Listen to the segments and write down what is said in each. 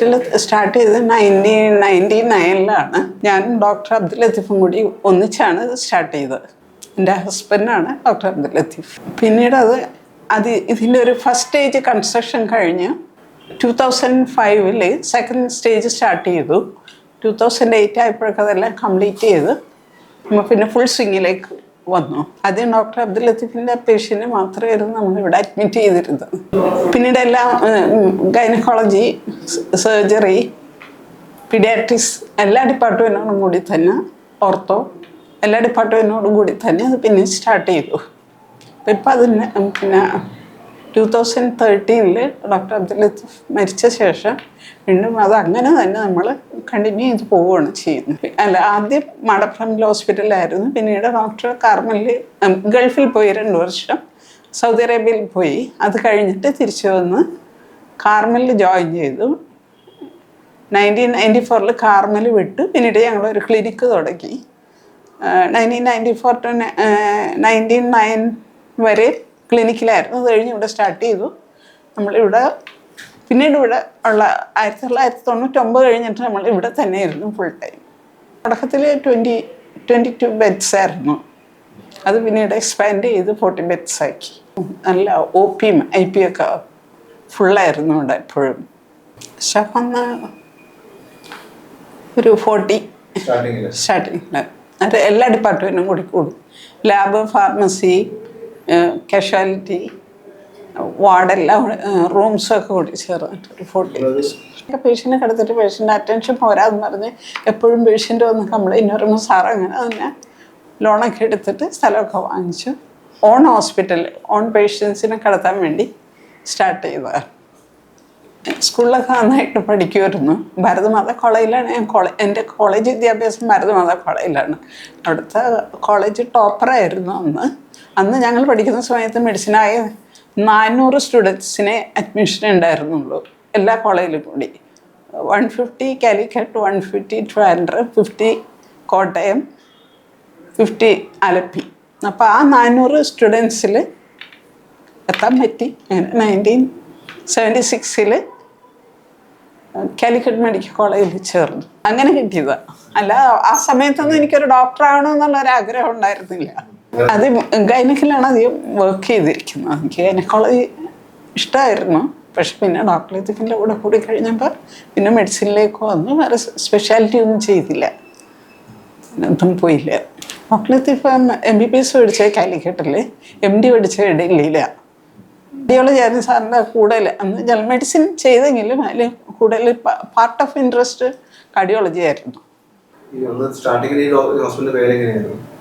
Hospital start ചെയ്തത് nineteen ninety നയനിലാണ്. ഞാൻ ഡോക്ടർ അബ്ദുൽ ലത്തീഫും കൂടി ഒന്നിച്ചാണ് സ്റ്റാർട്ട് ചെയ്തത്. എന്റെ ഹസ്ബൻഡാണ് ഡോക്ടർ അബ്ദുൽ ലത്തീഫ്. പിന്നീട് അത് അത് ഇതിന്റെ ഒരു ഫസ്റ്റ് സ്റ്റേജ് കൺസ്ട്രക്ഷൻ കഴിഞ്ഞ് ടു തൗസൻഡ് ഫൈവിൽ സെക്കൻഡ് സ്റ്റേജ് സ്റ്റാർട്ട് ചെയ്തു. ടു തൗസൻഡ് എയ്റ്റ് ആയപ്പോഴൊക്കെ അതെല്ലാം കംപ്ലീറ്റ് ചെയ്ത് നമ്മൾ പിന്നെ ഫുൾ സ്വിങ്ങിലേക്ക് വന്നു. ആദ്യം ഡോക്ടർ അബ്ദുൽ ലത്തീഫിന്റെ പേഷ്യന്റ് മാത്രമായിരുന്നു നമ്മളിവിടെ അഡ്മിറ്റ് ചെയ്തിരുന്നത്. പിന്നീട് എല്ലാം ഗൈനക്കോളജി സർജറി പിഡിയാട്രിക്സ് എല്ലാ ഡിപ്പാർട്ട്മെന്റോടും കൂടി തന്നെ ഓർത്തോ എല്ലാ ഡിപ്പാർട്ട്മെന്റോടും കൂടി തന്നെ അത് പിന്നെ സ്റ്റാർട്ട് ചെയ്തു. അപ്പം ഇപ്പം അതിന് പിന്നെ ടു തൗസൻഡ് തേർട്ടീനിൽ ഡോക്ടർ അബ്ദുൽ ലത്തീഫ് മരിച്ച ശേഷം വീണ്ടും അത് അങ്ങനെ തന്നെ നമ്മൾ കണ്ടിന്യൂ ചെയ്ത് പോവുകയാണ് ചെയ്യുന്നത്. അല്ല ആദ്യം മടപ്പറമ്പിൽ ഹോസ്പിറ്റലിലായിരുന്നു പിന്നീട് ഡോക്ടർ കാർമലിൽ ഗൾഫിൽ പോയി രണ്ട് വർഷം. സൗദി അറേബ്യയിൽ പോയി. അത് കഴിഞ്ഞിട്ട് തിരിച്ചു വന്ന് കാർമലിൽ ജോയിൻ ചെയ്തു. നയന്റീൻ നയന്റി ഫോറിൽ കാർമൽ വിട്ടു. പിന്നീട് ഞങ്ങൾ ഒരു ക്ലിനിക്ക് തുടങ്ങി nineteen ninety four to nineteen nine വരെ ക്ലിനിക്കിലായിരുന്നു അത് കഴിഞ്ഞ് ഇവിടെ സ്റ്റാർട്ട് ചെയ്തു. നമ്മളിവിടെ പിന്നീട് ഇവിടെ ഉള്ള ആയിരത്തി തൊള്ളായിരത്തി തൊണ്ണൂറ്റൊമ്പത് കഴിഞ്ഞിട്ട് നമ്മൾ ഇവിടെ തന്നെയായിരുന്നു ഫുൾ ടൈം തുടക്കത്തിൽ ട്വന്റി ട്വന്റി ടു ബെഡ്സ് ആയിരുന്നു. അത് പിന്നീട് എക്സ്പാൻഡ് ചെയ്ത് ഫോർട്ടി ബെഡ്സ് ആക്കി. നല്ല ഒ പിയും ഐ പി ഒക്കെ ഫുള്ളായിരുന്നു ഇവിടെ എപ്പോഴും. സ്റ്റാഫ് അന്ന് ഒരു ഫോർട്ടി സ്റ്റാർട്ടിങ്ങിൽ സ്റ്റാർട്ടിങ്ങിൽ അത് എല്ലാ ഡിപ്പാർട്ട്മെന്റും കൂടി കൂടും. ലാബ് ഫാർമസി കാഷ്വാലിറ്റി വാർഡെല്ലാം റൂംസൊക്കെ കൂടി ചേർന്നിട്ട് ഫോർട്ടി പേഷ്യന്റെ കിടത്തിട്ട് പേഷ്യന്റെ അറ്റൻഷൻ പോരാന്ന് പറഞ്ഞ് എപ്പോഴും പേഷ്യന്റ് വന്ന് കംപ്ലൈന്റ് പറയുമ്പോൾ സാർ അങ്ങനെ തന്നെ ലോണൊക്കെ എടുത്തിട്ട് സ്ഥലമൊക്കെ വാങ്ങിച്ചു. ഓൺ ഹോസ്പിറ്റൽ ഓൺ പേഷ്യൻസിനെ കിടത്താൻ വേണ്ടി സ്റ്റാർട്ട് ചെയ്തതാണ്. സ്കൂളിലൊക്കെ നന്നായിട്ട് പഠിക്കുമായിരുന്നു. ഭാരതമാത കോളേജിലാണ് ഞാൻ കോളേജ് എന്റെ കോളേജ് വിദ്യാഭ്യാസം ഭാരതമാത കോളേജിലാണ്. അവിടുത്തെ കോളേജ് ടോപ്പറായിരുന്നു അന്ന്. അന്ന് ഞങ്ങൾ പഠിക്കുന്ന സമയത്ത് മെഡിസിനായ നാനൂറ് സ്റ്റുഡൻസിനെ അഡ്മിഷൻ ഉണ്ടായിരുന്നുള്ളൂ എല്ലാ കോളേജിലും കൂടി. One fifty Calicut one fifty Trivandrum fifty Kottayam fifty Alleppey അപ്പോൾ ആ നാനൂറ് സ്റ്റുഡൻസിൽ എത്താൻ പറ്റി. നയന്റീൻ സെവന്റി സിക്സിൽ കാലിക്കറ്റ് മെഡിക്കൽ കോളേജിൽ ചേർന്നു. അങ്ങനെ കിട്ടിയതാണ് അല്ല ആ സമയത്തൊന്നും എനിക്കൊരു ഡോക്ടർ ആവണമെന്നുള്ള ഒരു ആഗ്രഹം ഉണ്ടായിരുന്നില്ല. അത് ഗൈനക്കിലാണ് അധികം വർക്ക് ചെയ്തിരിക്കുന്നത്. എനിക്ക് ഗൈനക്കോളജി ഇഷ്ടമായിരുന്നു പക്ഷെ പിന്നെ ഡോക്ടർ ലത്തീഫിന്റെ കൂടെ കൂടി കഴിഞ്ഞപ്പോൾ പിന്നെ മെഡിസിനിലേക്ക് വന്നു. വേറെ സ്പെഷ്യാലിറ്റി ഒന്നും ചെയ്തില്ല. ഒന്നും പോയില്ല. ഡോക്ടർ ഇപ്പം എം ബി ബി എസ് പഠിച്ചത് കാലിക്കറ്റിൽ എം ഡി പഠിച്ചത് ഡൽഹിയിലാണ് റേഡിയോളജി സാറിന്റെ കൂടുതൽ അന്ന് ജനറൽ മെഡിസിൻ ചെയ്തെങ്കിലും അതിൽ കൂടുതൽ പാർട്ട് ഓഫ് ഇൻട്രസ്റ്റ് കാർഡിയോളജി ആയിരുന്നു.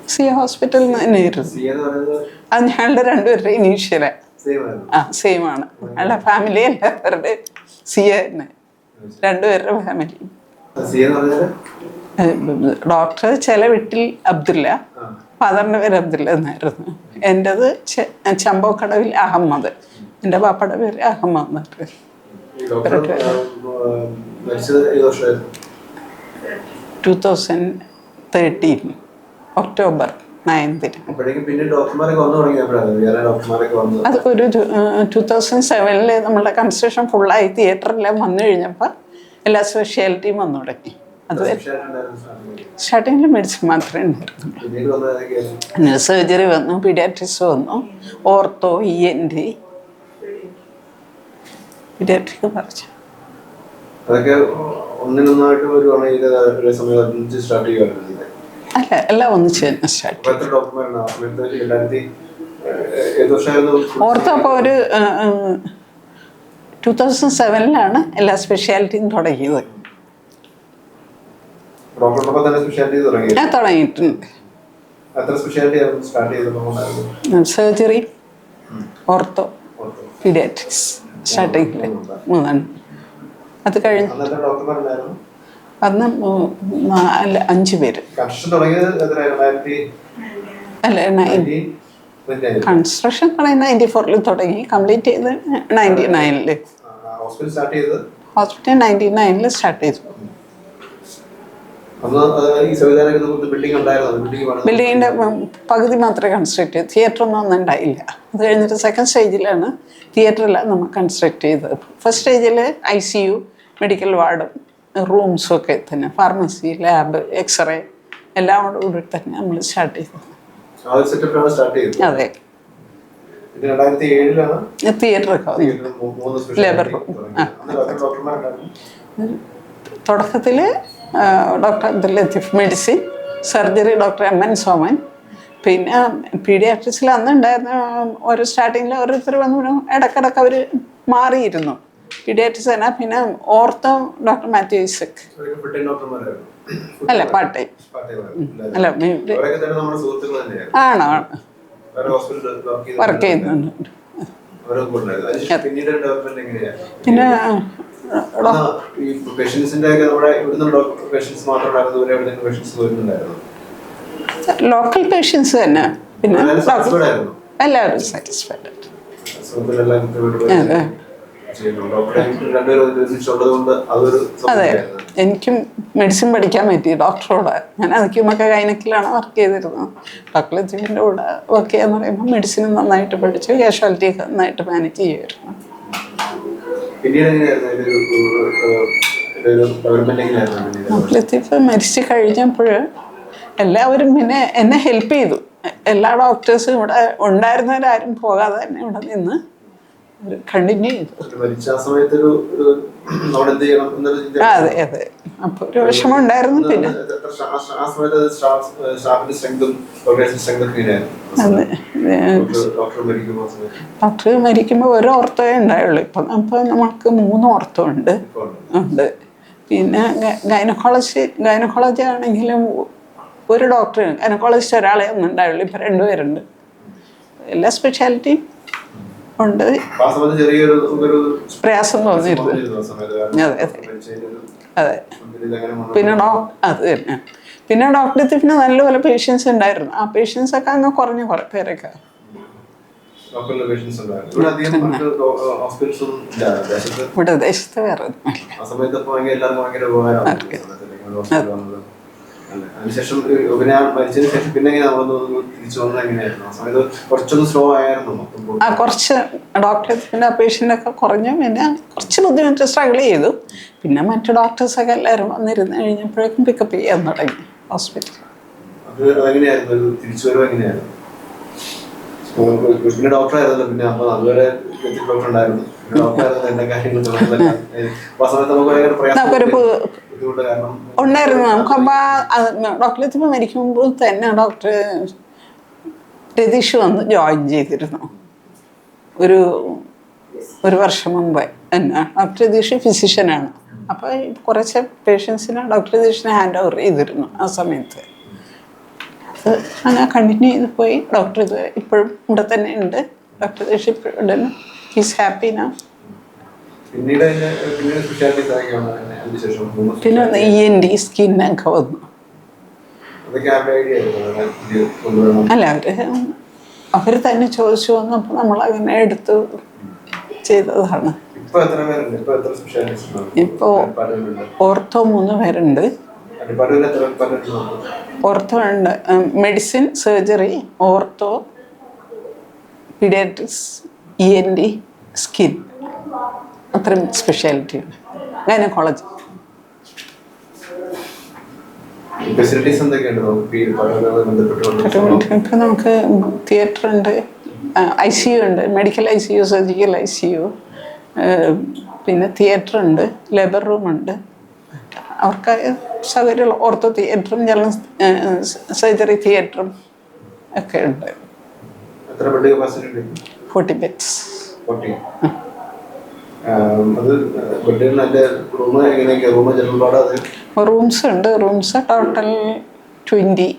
സി ഹോസ്പിറ്റലിൽ തന്നെയായിരുന്നു. അത് ഞങ്ങളുടെ രണ്ടുപേരുടെ ഇനീഷ്യൽ ആ. സെയിം ആണ്. ഞങ്ങളുടെ ഫാമിലി എല്ലാവരുടെ സി എ തന്നെ രണ്ടുപേരുടെ ഫാമിലി ഡോക്ടർ ചില വീട്ടിൽ അബ്ദുല്ല. ഫാദറിന്റെ പേര് അബ്ദുല്ല എന്നായിരുന്നു. എന്റെത് ചമ്പക്കടവിൽ അഹമ്മദ്. എന്റെ പാപ്പയുടെ പേര് അഹമ്മ ടു തൗസൻഡ് തേർട്ടീൻ ഒക്ടോബർ നയൻത്തിന് അത് ഒരു ടു തൗസൻഡ് സെവനിൽ നമ്മുടെ കൺസ്ട്രക്ഷൻ ഫുള്ളായി തിയേറ്ററിലെ വന്നു കഴിഞ്ഞപ്പോൾ എല്ലാ സ്പെഷ്യാലിറ്റിയും വന്നു തുടങ്ങി. അത് ഉണ്ടായിരുന്നു സ്റ്റാർട്ടിങ്ങിൽ മെഡിസിൻ മാത്രമേ പിന്നെ സർജറി വന്നു പീഡിയാട്രിക്സ് വന്നു ortho E N T paediatric പറഞ്ഞു അതൊക്കെ ഒന്നിനൊന്നായിട്ട് വരുവാണ് ഇത് ഒരു സമയം അഞ്ച് സ്റ്റാർട്ട് അല്ല എല്ലാം ഒന്നിച്ച് തന്നെ സ്റ്റാർട്ട് അപ്പൊ എത്ര ഡോക്ടർമാരുണ്ടാവും ആ സമയത്ത് രണ്ടായിരത്തി ഏഹ്, ഏത് വർഷമായിരുന്നു ഓർത്തോ അപ്പോൾ ഒരു ടു തൗസൻഡ് സെവനിലാണ് എല്ലാ സ്പെഷ്യാലിറ്റിയും തുടങ്ങിയത്. ഞാൻ തുടങ്ങിയിട്ടുണ്ട്. സർജറി ഓർത്തോ പീഡിയാട്രിക്സ് സ്റ്റാർട്ടിങ്ങിൽ മൂന്നാണ് അത് കഴിഞ്ഞ് അന്ന് നാല് അഞ്ച് പേര്. അല്ല കൺസ്ട്രക്ഷൻ നയന്റി ഫോറിൽ തുടങ്ങി. കംപ്ലീറ്റ് ചെയ്ത് നയന്റി നയനിൽ ഹോസ്പിറ്റൽ നയന്റി നയനിൽ സ്റ്റാർട്ട് ചെയ്തു അന്ന് അത് ഈ സംവിധാനമൊക്കെ നമുക്ക് ബിൽഡിംഗ് ഉണ്ടായിരുന്നു ബിൽഡിംഗ് പണിത് ബിൽഡിങ്ങിന്റെ പകുതി മാത്രമേ കൺസ്ട്രക്ട് ചെയ്തു തിയേറ്റർ ഒന്നും ഒന്നും ഉണ്ടായില്ല. അത് കഴിഞ്ഞിട്ട് സെക്കൻഡ് സ്റ്റേജിലാണ് തിയേറ്ററിലാണ് നമ്മൾ കൺസ്ട്രക്ട് ചെയ്തത്. ഫസ്റ്റ് സ്റ്റേജിൽ ഐ സി യു മെഡിക്കൽ വാർഡും റൂംസും ഒക്കെ തന്നെ. ഫാർമസി ലാബ് എക്സ്റേ എല്ലാം കൂടി തന്നെ നമ്മൾ സ്റ്റാർട്ട് ചെയ്തത്. അതെ. തിയേറ്റർ ലേബർ ഡോക്ടർമാരുണ്ടായിരുന്നു തുടക്കത്തിൽ doctor Abdul Latheef medicine surgery doctor M N Soman. പിന്നെ പീഡിയാട്രിക്സിൽ അന്ന് ഉണ്ടായിരുന്ന ഓരോ സ്റ്റാർട്ടിങ്ങിൽ ഓരോരുത്തർ വന്നു ഇടക്കിടക്ക് അവർ മാറിയിരുന്നു. പീഡിയാട്രിക്സ് തന്നെ പിന്നെ ഓർത്തോ ഡോക്ടർ മാത്യു ഇസക്. അല്ല പാർട്ട് ടൈം അല്ല ആണോ? ഹോസ്പിറ്റലിൽ വർക്ക് ചെയ്യുന്നുണ്ട്. പിന്നെ ഈ പേഷ്യൻസിന്റെ ഒക്കെ നമ്മുടെ ഇവിടുന്ന് ഡോക്ടർ പേഷ്യൻസ് മാത്രം ഉണ്ടായിരുന്നു ദൂരെ എവിടെയെങ്കിലും പേഷ്യൻസ് വരുന്നുണ്ടായിരുന്നു ലോക്കൽ പേഷ്യൻസ് തന്നെ. പിന്നെ എല്ലാവരും സാറ്റിസ്ഫൈഡ് അതെ. അതെ. എനിക്കും മെഡിസിൻ പഠിക്കാൻ പറ്റി. ഡോക്ടറോട് ഞാൻ അതിക്കുമൊക്കെ ഗൈനക്കിലാണ് വർക്ക് ചെയ്തിരുന്നത്. ഡോക്ടർ ജീവിന്റെ കൂടെ വർക്ക് ചെയ്യാന്ന് പറയുമ്പോൾ മെഡിസിനും നന്നായിട്ട് പഠിച്ചു. കാഷ്വാലിറ്റി നന്നായിട്ട് മാനേജ് ചെയ്യുമായിരുന്നു. ഡോക്ടർ ലത്തീഫ് മരിച്ചു കഴിഞ്ഞപ്പോൾ എല്ലാവരും പിന്നെ എന്നെ ഹെൽപ്പ് ചെയ്തു. എല്ലാ ഡോക്ടേഴ്സും ഇവിടെ ഉണ്ടായിരുന്നവരാരും പോകാതെ തന്നെ ഇവിടെ നിന്ന് കണ്ടിന്യൂ ചെയ്തു. അതെ അതെ. അപ്പോൾ ഒരു വിഷമം ഉണ്ടായിരുന്നു പിന്നെ. ഡോക്ടർ- മരിക്കുമ്പോൾ ഒരു ഓർത്തോയെ ഉണ്ടായുള്ളൂ. ഇപ്പൊ അപ്പൊ നമുക്ക് മൂന്ന് ഓർത്തോ ഉണ്ട്. ഉണ്ട്. പിന്നെ ഗൈനക്കോളജി ഗൈനക്കോളജി ആണെങ്കിലും ഒരു ഡോക്ടർ ഗൈനക്കോളജിസ്റ്റ് ഒരാളെ ഒന്നും ഉണ്ടായുള്ളൂ ഇപ്പൊ രണ്ടുപേരുണ്ട്. എല്ലാ സ്പെഷ്യാലിറ്റിയും ഉണ്ട്. പ്രയാസം തോന്നിയിരുന്നു. അതെ, അതെ. അതെ. പിന്നെ ഡോ അത് തന്നെ. പിന്നെ ഡോക്ടർ പിന്നെ നല്ലപോലെ പേഷ്യൻസ് ഉണ്ടായിരുന്നു. ആ പേഷ്യൻസ് ഒക്കെ അങ്ങ് കുറഞ്ഞു കുറേ പേരൊക്കെ. ഇവിടെ ദേശത്ത് വേറെ ഒന്നുമില്ല അതിനുശേഷം പിന്നെ മരിച്ചതിന് ശേഷം പിന്നെ തിരിച്ചു വന്നത് എങ്ങനെയായിരുന്നു? ആ സമയത്ത് കുറച്ചൊന്ന് സ്ലോ ആയിരുന്നു മൊത്തം ആ കുറച്ച് ഡോക്ടേഴ്സിന്റെ പേഷ്യന്റൊക്കെ കുറഞ്ഞു. പിന്നെ കുറച്ച് ബുദ്ധിമുട്ട് സ്ട്രഗിൾ ചെയ്തു. പിന്നെ മറ്റു ഡോക്ടേഴ്സൊക്കെ എല്ലാവരും വന്നിരുന്ന് കഴിഞ്ഞപ്പോഴേക്കും പിക്കപ്പ് ചെയ്യാൻ തുടങ്ങി ഹോസ്പിറ്റലിൽ അത് അതെങ്ങനെയായിരുന്നു? ഒരു തിരിച്ചു വരവ് എങ്ങനെയായിരുന്നു? പിന്നെ ഡോക്ടർ പിന്നെ അതുവരെ ഉണ്ടായിരുന്നു നമുക്കൊരു ഉണ്ടായിരുന്നു. നമുക്കപ്പോൾ ഡോക്ടർ എത്തുമ്പോൾ മരിക്കുമ്പോൾ തന്നെ ഡോക്ടർ രതീഷ് വന്ന് ജോയിൻ ചെയ്തിരുന്നു. ഒരു ഒരു വർഷം മുമ്പ് എന്നാ ഡോക്ടർ രതീഷ് ഫിസിഷ്യനാണ് അപ്പോൾ കുറച്ച് പേഷ്യൻസിനെ ഡോക്ടർ രതീഷിനെ ഹാൻഡ് ഓവർ ചെയ്തിരുന്നു ആ സമയത്ത്. അങ്ങനെ കണ്ടിന്യൂ ചെയ്ത് പോയി. ഡോക്ടർ ഇത് ഇപ്പോഴും ഇവിടെ തന്നെ ഉണ്ട്. ഡോക്ടർ രതീഷ് ഇപ്പോഴും ഹീസ് ഹാപ്പി നാ പിന്നീട് അതിന്റെ പിന്നീട് സ്പെഷ്യാലിറ്റീസ് ആക്കിയാണ് അതിനുശേഷം മൂന്ന് പിന്നെ ഇ എൻ ഡി ഒക്കെ വന്നു. അല്ല അവർ അവർ തന്നെ ചോദിച്ചു വന്നപ്പോൾ നമ്മൾ അങ്ങനെ എടുത്ത് ചെയ്തതാണ്. ഇപ്പൊ ഓർത്തോ മൂന്ന് പേരുണ്ട്. ഓർത്തോ ഉണ്ട് medicine surgery ortho paediatrics E N T skin അത്രയും സ്പെഷ്യാലിറ്റി ഉണ്ട് ഗൈനക്കോളജി ഫെസിലിറ്റീസ് എന്തൊക്കെയുണ്ട്? നമുക്ക് ഇപ്പം തിയേറ്റർ ഉണ്ട് ഐ സി യു ഉണ്ട് medical I C U surgical I C U പിന്നെ തിയേറ്റർ ഉണ്ട് ലേബർ റൂം ഉണ്ട്. അവർക്ക് സൗകര്യമുള്ള ഓർത്തോ തിയേറ്ററും ജനറൽ സർജറി തിയേറ്ററും ഒക്കെ ഉണ്ട്. ഫോർട്ടി ബെഡ്സ് അത് ബെഡിൽ നല്ല റൂം എങ്ങനെയൊക്കെയാ? റൂം ജനറൽ വാർഡ് റൂംസ് ഉണ്ട്. റൂംസ് ടോട്ടൽ ട്വന്റി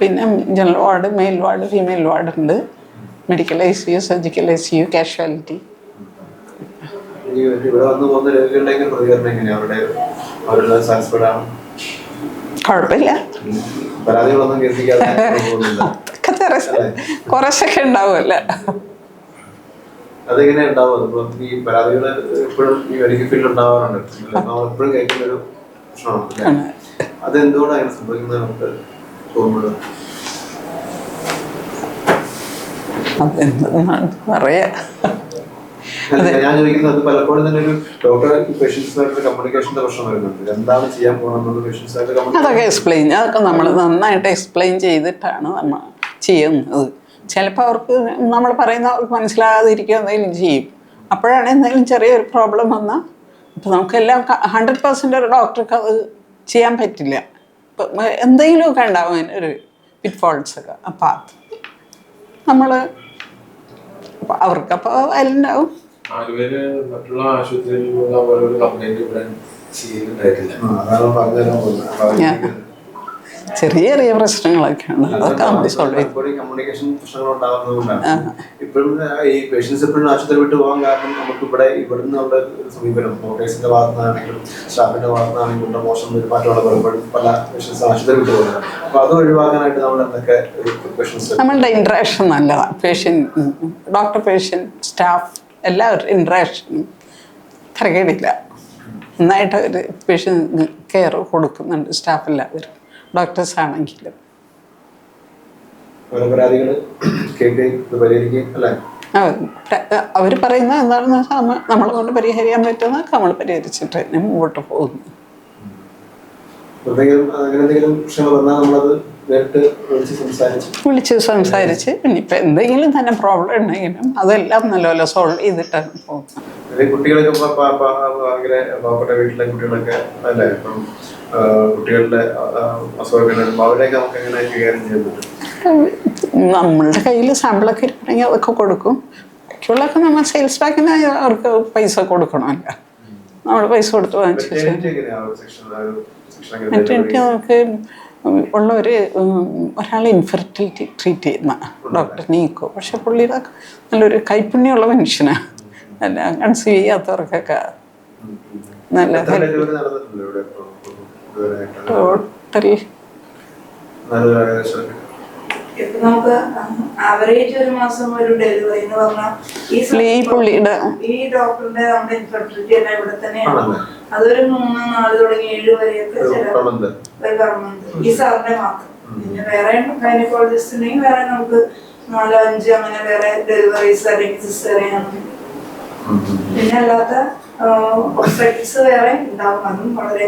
പിന്നെ general ward male ward female ward ഉണ്ട്. Medical I C U surgical I C U casualty കുഴപ്പമില്ല. കുറച്ചൊക്കെ ഉണ്ടാവുമല്ലോ. അതെങ്ങനെ ഉണ്ടാവും അതിപ്പോ ഈ പരാതികൾ എപ്പോഴും ഈ വരിക ഫീൽഡ് ഉണ്ടാവാറുണ്ട്. നമ്മൾ എപ്പോഴും കേൾക്കുന്ന ഒരു പ്രശ്നമാണ്. അതെന്തുകൊണ്ടാണ് അങ്ങനെ സംഭവിക്കുന്നത് നമുക്ക് തോന്നുന്നത് ഞാൻ ചോദിക്കുന്നത് പലപ്പോഴും തന്നെ ഒരു ഡോക്ടർ പേഷ്യൻസുമായിട്ട് കമ്മ്യൂണിക്കേഷന്റെ പ്രശ്നം വരുന്നുണ്ട്. എന്താണ് ചെയ്യാൻ പോകുന്നത് പേഷ്യൻസുമായിട്ട് അതൊക്കെ എക്സ്പ്ലെയിൻ അതൊക്കെ നമ്മൾ നന്നായിട്ട് എക്സ്പ്ലെയിൻ ചെയ്തിട്ടാണ് നമ്മൾ ചെയ്യുന്നത്. ചിലപ്പോൾ അവർക്ക് നമ്മൾ പറയുന്ന അവർക്ക് മനസ്സിലാകാതിരിക്കുക എന്തെങ്കിലും ചെയ്യും. അപ്പോഴാണ് എന്തെങ്കിലും ചെറിയൊരു പ്രോബ്ലം വന്നാൽ ഇപ്പം നമുക്കെല്ലാം ഹൺഡ്രഡ് പെർസെന്റ് ഒരു ഡോക്ടർക്ക് അത് ചെയ്യാൻ പറ്റില്ല. ഇപ്പം എന്തെങ്കിലുമൊക്കെ ഉണ്ടാവും അതിന് ഒരു പിറ്റ് ഫോൾട്ട്സ് ഒക്കെ. അപ്പം അത് നമ്മൾ അവർക്കപ്പോൾ അതിലുണ്ടാവും മറ്റുള്ള ആശുപത്രികളിലുള്ള ഇവിടെ ചെയ്യുന്നുണ്ടായിട്ടില്ല അതാണ് പറഞ്ഞുതരാൻ പോകുന്നത് അപ്പൊ അതിലേക്ക് ചെറിയ ചെറിയ പ്രശ്നങ്ങളൊക്കെയാണ്. അതൊക്കെ നമ്മൾ സോൾവ് ചെയ്യും കമ്മ്യൂണിക്കേഷൻ ഇപ്പോഴും ഈ പേഷ്യൻസ് എപ്പോഴും ആശുപത്രി വിട്ട് പോകാൻ കാരണം നമുക്ക് ഇവിടെ ഇവിടുന്ന് നമ്മുടെ ഒരു സമീപനം ഡോക്ടേഴ്സിന്റെ ഭാഗത്തുനിന്നാണെങ്കിലും സ്റ്റാഫിന്റെ ഭാഗത്തുനിന്നാണെങ്കിലും ഉള്ള മോശം പെരുമാറ്റമുള്ള പലപ്പോഴും പല പേഷ്യൻസ് ആശുപത്രി വിട്ട് പോകുന്നത് അപ്പൊ അത് ഒഴിവാക്കാനായിട്ട് നമ്മൾ എന്തൊക്കെ നമ്മളുടെ ഇന്ററാക്ഷൻ നല്ലതാണ് പേഷ്യന്റ് ഡോക്ടർ പേഷ്യന്റ് സ്റ്റാഫ് എല്ലാവരും ഇന്ററാക്ഷനും തിരക്കേടില്ല നന്നായിട്ട് ഒരു പേഷ്യന്റ് കെയർ കൊടുക്കുന്നുണ്ട് സ്റ്റാഫ് എല്ലാവരും. ഡോക്ടേഴ്സ് ആണെങ്കിലും അവർ പറയുന്നത് എന്താണെന്ന് വെച്ചാൽ നമ്മൾ നമ്മളെ കൊണ്ട് പരിഹരിക്കാൻ പറ്റുന്ന നമ്മൾ പരിഹരിച്ചിട്ട് തന്നെ മുമ്പോട്ട് പോകുന്നു. എന്തെങ്കിലും വന്നാൽ നമ്മളത് വിളിച്ച് സംസാരിച്ച്. ഇനിയിപ്പോൾ എന്തെങ്കിലും തന്നെ പ്രോബ്ലം ഉണ്ടെങ്കിലും അതെല്ലാം നല്ലപോലെ സോൾവ് ചെയ്തിട്ടാണ് പോകുന്നത്. കുട്ടികളൊക്കെ ഭയങ്കര പാവപ്പെട്ട വീട്ടിലെ കുട്ടികളൊക്കെ അല്ലേ? ഇപ്പം കുട്ടികളുടെ ആ, ആ, അസുഖമൊക്കെ അവരെയൊക്കെ നമുക്ക് എങ്ങനെ കൈകാര്യം ചെയ്യാൻ പറ്റും? നമ്മളുടെ കയ്യിൽ സാമ്പിളൊക്കെ ഇരിക്കണമെങ്കിൽ അതൊക്കെ കൊടുക്കും. ബാക്കിയുള്ളതൊക്കെ നമ്മൾ സെയിൽസ് ബാക്കിന് അവർക്ക് പൈസ കൊടുക്കണമല്ലോ. നമ്മൾ പൈസ കൊടുത്ത് വാങ്ങിച്ചു ഉള്ള ഒരു ഒരാളെ ഇൻഫെർട്ടിലിറ്റി ട്രീറ്റ് ചെയ്യുന്ന ഡോക്ടർ നീക്കോ പക്ഷെ പുള്ളിയുടെ നല്ലൊരു കൈപ്പുണ്യമുള്ള മനുഷ്യനാണ് അല്ല കൺസീവ് ചെയ്യാത്തവർക്കൊക്കെ. നല്ല? ടോട്ടൽ നമുക്ക് ആവറേജ് ഒരു മാസം ഒരു ഡെലിവറി എന്ന് പറഞ്ഞാൽ ഈ ഈ പുള്ളിയുടെ ഈ ഡോക്ടറിന്റെ നമ്മുടെ ഇൻഫെർട്ടിലിറ്റി എല്ലാം ഇവിടെ തന്നെയാണ് ആണല്ലേ? അതൊരു മൂന്ന് നാല് തുടങ്ങി ഏഴ് വരെയൊക്കെ ഒരു month. ഈ സാറിന്റെ മാത്രം. പിന്നെ വേറെ ഗൈനക്കോളജിസ്റ്റ് ഉണ്ടെങ്കിൽ വേറെ നമുക്ക് നാലോ അഞ്ച് അങ്ങനെ വേറെ ഡെലിവറീസ് അല്ലെങ്കിൽ ഉം. പിന്നെ അല്ലാത്ത ഒബ്സ്ട്രക്ടിക്സ് വേറെ ഉണ്ടാവും. അതും വളരെ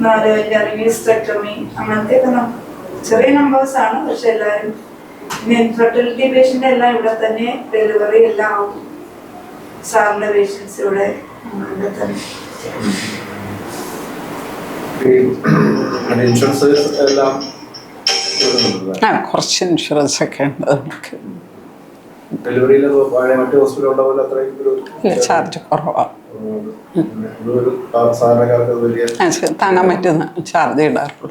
നാല് അഞ്ച് അല്ലെങ്കിൽ സ്ട്രക്ടമി അങ്ങനത്തെ ഒക്കെ ചെറിയ നമ്പേഴ്സ് ആണ്. പക്ഷെ എല്ലാവരും പിന്നെ ഇൻഫെർട്ടിലിറ്റി പേഷ്യന്റ് എല്ലാം ഇവിടെ തന്നെ ഡെലിവറി എല്ലാം ആവും. സാറിന്റെ പേഷ്യൻസ് ഇവിടെ ഇവിടെ തന്നെ. ഇൻഷുറൻസ് എല്ലാം വരുന്നുണ്ടല്ലേ? ആ കുറച്ച് ഇൻഷുറൻസ് ഒക്കെ ഉണ്ട് നമുക്ക്. ഡെലിവറിയിൽ മറ്റു അത്രയും ഒരു ചാർജ് കുറവാണ് താങ്ങാൻ പറ്റുന്ന ചാർജ് ഇടാറുള്ളൂ.